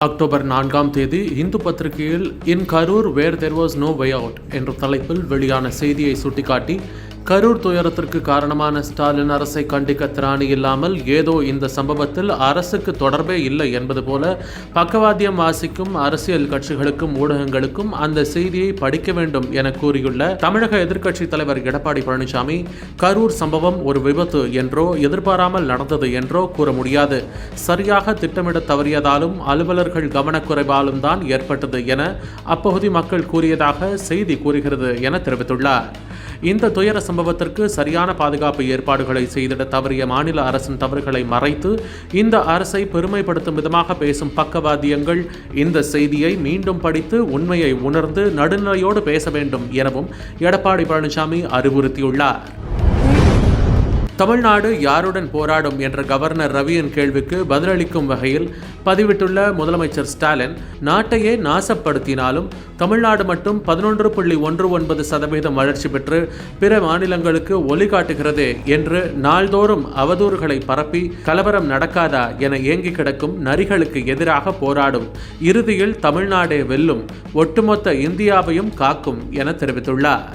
October நான்காம் தேதி இந்து பத்திரிகையில் in Karur where there was no way out என்ற தலைப்பில் வெளியான செய்தியை சுட்டிக்காட்டி கரூர் துயரத்திற்கு காரணமான ஸ்டாலின் அரசை கண்டிக்க திராணி இல்லாமல் ஏதோ இந்த சம்பவத்தில் அரசுக்கு தொடர்பே இல்லை என்பது போல பக்கவாத்தியம் வாசிக்கும் அரசியல் கட்சிகளுக்கும் ஊடகங்களுக்கும் அந்த செய்தியை படிக்க வேண்டும் என கூறியுள்ள தமிழக எதிர்க்கட்சித் தலைவர் எடப்பாடி பழனிசாமி கரூர் சம்பவம் ஒரு விபத்து என்றோ எதிர்பாராமல் நடந்தது என்றோ கூற முடியாது. சரியாக திட்டமிட தவறியதாலும் அலுவலர்கள் கவனக்குறைவாலும் தான் ஏற்பட்டது என அப்பகுதி மக்கள் கூறியதாக செய்தி கூறுகிறது என தெரிவித்துள்ளார். இந்த துயர சம்பவத்திற்கு சரியான பாதுகாப்பு ஏற்பாடுகளை செய்திட தவறிய மாநில அரசின் தவறுகளை மறைத்து இந்த அரசை பெருமைப்படுத்தும் விதமாக பேசும் பக்கவாத்தியங்கள் இந்த செய்தியை மீண்டும் படித்து உண்மையை உணர்ந்து நடுநிலையோடு பேச வேண்டும் எனவும் எடப்பாடி பழனிசாமி அறிவுறுத்தியுள்ளார். தமிழ்நாடு யாருடன் போராடும் என்ற கவர்னர் ரவியின் கேள்விக்கு பதிலளிக்கும் வகையில் பதிவிட்டுள்ள முதலமைச்சர் ஸ்டாலின் நாட்டையே நாசப்படுத்தினாலும் தமிழ்நாடு மட்டும் பதினொன்று புள்ளி ஒன்று ஒன்பது சதவீதம் வளர்ச்சி பெற்று பிற மாநிலங்களுக்கு ஒலி காட்டுகிறதே என்று நாள்தோறும் அவதூறுகளை பரப்பி கலவரம் நடக்காதா என ஏங்கி கிடக்கும் நரிகளுக்கு எதிராக போராடும் இறுதியில் தமிழ்நாடே வெல்லும் ஒட்டுமொத்த இந்தியாவையும் காக்கும் என தெரிவித்துள்ளார்.